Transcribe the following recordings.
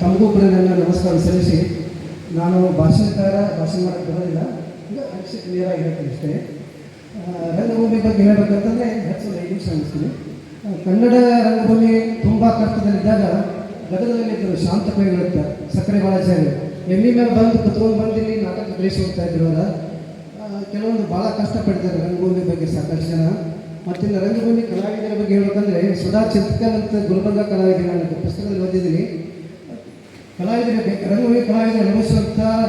ತಮಗೂ ಕೂಡ ನನ್ನ ನಮಸ್ಕಾರ ಸಲ್ಲಿಸಿ ನಾನು ಭಾಷಣಕಾರ ಭಾಷಣ ಮಾಡೋಕ್ಕೆ ಬರೋದಿಲ್ಲ ಈಗ ಅಕ್ಷಿ ಕ್ಲಿಯರ್ ಆಗಿ ಹೇಳ್ತೀನಿ ಅಷ್ಟೇ. ರಂಗಭೂಮಿ ಬಗ್ಗೆ ಹೇಳಬೇಕಂತಂದ್ರೆ ಹೆಚ್ಚು ಒಂದು ಐದು ನಿಮಿಷ ಅನಿಸ್ತೀನಿ ಆ, ಕನ್ನಡ ರಂಗಭೂಮಿ ತುಂಬ ಕಷ್ಟದಲ್ಲಿದ್ದಾಗ ಗದಗದಲ್ಲಿದ್ದರು ಶಾಂತ ಕವಿಗಳಿರ್ತ ಸಕ್ಕರೆ ಬಾಳಾಚಾರ್ಯ ಎಮ್ಮಿ ಮೇಲೆ ಬಂದು ಕುತ್ಕೊಂಡು ಬಂದು ಇಲ್ಲಿ ನಾಟಕ ಬೆಳೆಸಿ ಹೋಗ್ತಾ ಇದ್ರು ಅವರ ಕೆಲವೊಂದು ಭಾಳ ಕಷ್ಟಪಡ್ತಾರೆ ರಂಗಭೂಮಿ ಬಗ್ಗೆ ಸಾಕಷ್ಟು ಜನ. ಮತ್ತಿನ್ನು ರಂಗಭೂಮಿ ಕಲಾವಿದರ ಬಗ್ಗೆ ಹೇಳಬೇಕಂದ್ರೆ ಸುಧಾ ಚಿಂತಕಲ್ ಅಂತ ಗುಲ್ಬರ್ಗ ಕಲಾವಿದರು ಪುಸ್ತಕದಲ್ಲಿ ಓದಿದ್ದೀನಿ. ಕಲಾವಿದರ ರಂಗಭೂಮಿ ಕಲಾವಿದರು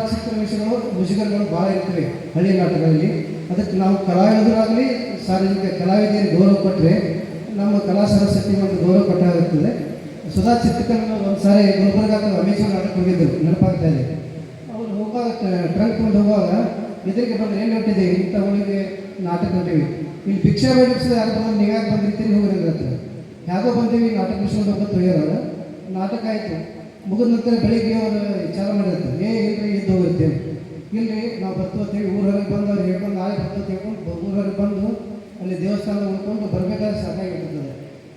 ಚಿತ್ರ ವಿಷಯಗಳು ಮುಜುಗರಗಳು ಭಾಳ ಇರ್ತವೆ ಹಳ್ಳಿ ನಾಟಕಗಳಲ್ಲಿ ಅದಕ್ಕೆ ನಾವು ಕಲಾವಿದರಾಗಲಿ, ಸಾರ್ವಜನಿಕ ಕಲಾವಿದರಿಗೆ ಗೌರವ ಕೊಟ್ಟರೆ ನಮ್ಮ ಕಲಾ ಸರಸ್ವತಿ ಮತ್ತು ಗೌರವ ಕೊಟ್ಟಾಗುತ್ತದೆ. ಸುಧಾ ಚಿತ್ರಕಲ್ ಒಂದು ಗುಲ್ಬರ್ಗ ಅಮೇಜಾನ್ ನಾಟಕ ಹೋಗಿದ್ದರು ನೆನಪಾಗ್ತಾ ಇದೆ. ಅವರು ಹೋಗುವಾಗ ಟ್ರಂಕ್ ಕೊಂಡು ಹೋಗುವಾಗ ಇದಕ್ಕೆ ಬಂದು ಏನು ಹೊಟ್ಟಿದೆ ಇಂಥ ಒಳಗೆ ನಾಟಕ ಬಂದೇವಿ. ಇಲ್ಲಿ ಭಿಕ್ಷಾ ಬೇಡಿಸಿದ ಯಾರು ಬಂದು ನೀವು ಯಾಕೆ ಬಂದಿರ್ತೀರಿ ಹೋಗಿರಂಗತ್ತೆ ಯಾಕೋ ಬಂದೇವಿ, ನಾಟಕ ಬಿಡಿಸ್ಕೊಂಡು ಅಂತ ಹೋಗ್ಯಾರ ನಾಟಕ ಆಯಿತು. ಮುಗಿದ ನಂತರ ಬೆಳಿಗ್ಗೆ ಅವರು ವಿಚಾರ ಮಾಡಿರ್ತಾರೆ. ಏ ಇಲ್ರಿ ಇದ್ದು ಹೋಗಿರ್ತೇವೆ ಇಲ್ಲಿ ನಾವು ಬರ್ತೀವಿ ಊರಲ್ಲಿ ಬಂದು ಅವ್ರು ಹೇಳ್ಕೊಂಡು ನಾಳೆ ಬರ್ತು ಹೇಳ್ಕೊಂಡು ಊರಲ್ಲಿ ಬಂದು ಅಲ್ಲಿ ದೇವಸ್ಥಾನ ಉಳ್ಕೊಂಡು ಬರಬೇಕಾದ್ರೆ ಸಾಕಾಗಿರ್ತದೆ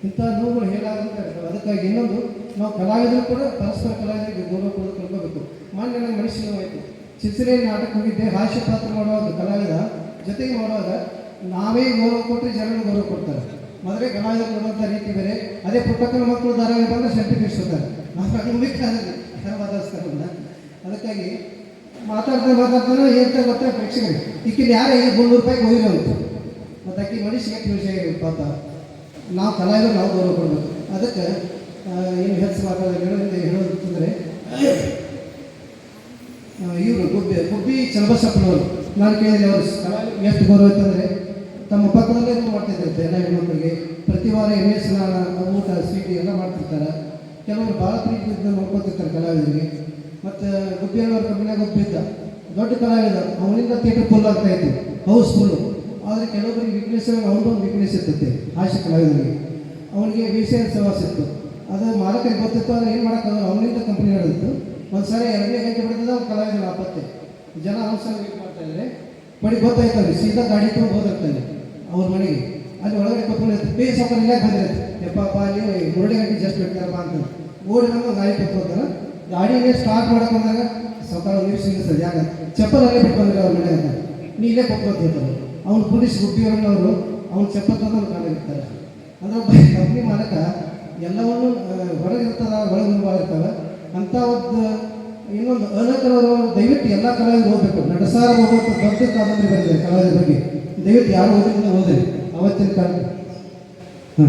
ಇಂಥ ನೋವುಗಳು ಹೇಳಾದಂತ ಅದಕ್ಕಾಗಿ ಇನ್ನೊಂದು, ನಾವು ಕಲಾವಿದರು ಕೂಡ ಪರಸ್ಪರ ಕಲಾವಿದರಿಗೆ ಗೌರವ ಕೊಡೋದು ಕಲ್ಕೋಬೇಕು ಮಾನ್ಯ ಮನುಷ್ಯನವಾಯಿತು ಮನುಷ್ಯ ನೋವಾಯಿತು ಚಿತ್ರೇ ನಾಟಕ ಹೋಗಿದ್ದೆ ಹಾಸ್ಯ ಪಾತ್ರ ಮಾಡುವ ಕಲಾವಿದ ಜೊತೆಗೆ ಮಾಡುವಾಗ ನಾವೇ ಗೌರವ ಕೊಟ್ಟರೆ ಜನರು ಗೌರವ ಕೊಡ್ತಾರೆ. ಮೊದಲೇ ಕಲಾವಿದರು ಕೊಡುವಂಥ ರೀತಿ ಬೇರೆ, ಅದೇ ಪುಟ್ಟಕ್ಕನ ಮಕ್ಕಳು ಧಾರಾವಾಹಿ ಬಂದರೆ ಸರ್ಟಿಫಿಕೇಟ್ ಕೊಡ್ತಾರೆ ನಾವು ಅದು ಯಾರು ಮಾತಾಡಿಸ್ತಾರಲ್ಲ ಅದಕ್ಕಾಗಿ ಮಾತಾಡ್ತಾ ಮಾತಾಡ್ತಾನೆ ಏನಂತ ಗೊತ್ತಾ ಪ್ರೇಕ್ಷಕರಿಗೆ ಇಕ್ಕಿಲ್ಲಿ ಯಾರು ಈಗ ಮುನ್ನೂರು ರೂಪಾಯಿಗೆ ಹೋಗಿರೋ ಅಂತ ಮತ್ತು ಅಕ್ಕಿ ಮನುಷ್ಯ ವಿಷಯ ಪಾಪ. ನಾವು ಕಲಾವಿದರು, ನಾವು ಗೌರವ ಕೊಡಬೇಕು. ಅದಕ್ಕೆ ಏನು ಹೆಚ್ಚು ಮಾತಾಡೋದು, ಹೇಳೋದ್ರಿಂದ ಹೇಳೋದಂತಂದರೆ ಇವರು ಗುಬ್ಬಿ ಗುಬ್ಬಿ ಚನ್ನಬಸಪ್ಪನವರು ನಾನು ಕೇಳಿದೆ ಅವರು. ಕಲಾವಿದರು ಎಷ್ಟು ಗೌರವ ಇತ್ತಂದರೆ ತಮ್ಮ ಪಕ್ಕದಲ್ಲೇ ಇದು ಮಾಡ್ತಿದ್ದಂತೆ ಎಲ್ಲ ಹೆಣ್ಮಕ್ಳಿಗೆ. ಪ್ರತಿ ವಾರ ಎಣ್ಣೆ ಸ್ನಾನ ಊಟ, ಸ್ವೀಟಿ ಎಲ್ಲ ಮಾಡ್ತಿರ್ತಾರೆ. ಕೆಲವರು ಭಾಳ ಪ್ರೀತಿಯಿಂದ ನೋಡ್ಕೊತಿರ್ತಾರೆ ಕಲಾವಿದರಿಗೆ. ಮತ್ತು ಗುಬ್ಬಿಯವರ ಕಂಪ್ನಿಯಾಗ ಗುಬ್ಬಿದ್ದ ದೊಡ್ಡ ಕಲಾವಿದ. ಅವನಿಂದ ಥಿಯೇಟರ್ ಫುಲ್ ಆಗ್ತಾ ಇತ್ತು. ಹೌಸ್ಫುಲ್ಲು ಆದರೆ ಕೆಲವೊಬ್ಬರಿಗೆ ವೀಕ್ನೆಸ್ ಒಂದು ವೀಕ್ನೆಸ್ ಇರ್ತೈತೆ ಹಾಸ್ಯ ಕಲಾವಿದರಿಗೆ. ಅವನಿಗೆ ವಿಷಯ ಸವಾಸ ಇತ್ತು. ಅದು ಮಾಲಕರಿಗೆ ಗೊತ್ತಿತ್ತು ಆದರೆ ಏನು ಮಾಡೋಕ್ಕಾಗಲ್ಲ ಅವನಿಂದ ಕಂಪ್ನಿ ನಡೆದಿತ್ತು. ಒಂದು ಸಾರಿ ಎರಡನೇ ಗಂಟೆ ಬಿಡ್ತದೆ ಅವ್ರು ಕಲಾವಿದರ ಆಪತ್ತೆ. ಜನ ಅವಸರ ಮಾಡ್ತಾ ಇದ್ದಾರೆ ಬಡಿ ಗೊತ್ತಾಯ್ತವ್ರಿ ಸೀದಾ ಗಾಡಿ ತೊಗೊಂಡು ಹೋದಾಗ್ತಾನೆ ಅವ್ರ ಮನೆಗೆ. ಅಲ್ಲಿ ಒಳಗಡೆ ಕೊತ್ಕೊಂಡು ಪೇ ಇಲ್ಲ ಇಲ್ಲೇ ಬಂದಿರುತ್ತೆ ಯಪ್ಪಪ್ಪ ಅಲ್ಲಿ ಮುರುಳಿ ಗಂಟೆ ಜಸ್ಟ್ ಬಿಡ್ತಾರಪ್ಪ ಅಂತ ಓಡಿ ಬಂದು ಗಾಡಿ ಕೂತ್ಕೋತಾರ ಗಾಡಿನೇ ಸ್ಟಾರ್ಟ್ ಮಾಡಕ್ಕೆ ಬಂದಾಗ ಸಕಾಲ ನೀರು ಸಿಗಿಸ್ತದೆ ಯಾಕ ಚಪ್ಪಲ್ ಅಲ್ಲೇ ಬಿಟ್ಟು ಅವ್ರ ಮನೆ ಅಂತ. ನೀ ಇಲ್ಲೇ ಕೂತ್ಕೊತಿರ್ತಾರೆ ಅವ್ನು ಪೊಲೀಸ್ ಗುಬ್ಬಿಯವರನ್ನವರು ಅವ್ನ ಚಪ್ಪಲ್ ತಂದು ಕಾಲಿರ್ತಾರೆ ಅಂದ್ರೆ ಕಂಪ್ನಿ ಮಾಲಕ ಎಲ್ಲವನ್ನು ಹೊರಗಿರ್ತದ ಒಳಗೆ ಇರ್ತವೆ ಅಂಥ ಒಂದು ಇನ್ನೊಂದು ಅನಕರವರು ದಯವಿಟ್ಟು ಎಲ್ಲ ಕಲಾವಿದರು ಓದಬೇಕು ನಡಸಾರ ಹೋಗುವಂಥ ದೊಡ್ಡ ಕಾದಂಬರಿ ಬಂದಿದೆ ಕಲಾವಿದರ ಬಗ್ಗೆ. ದಯವಿಟ್ಟು ಯಾರು ಓದಿದ್ರೆ ಓದಿ ಅವತ್ತಿನ ಕಾಲ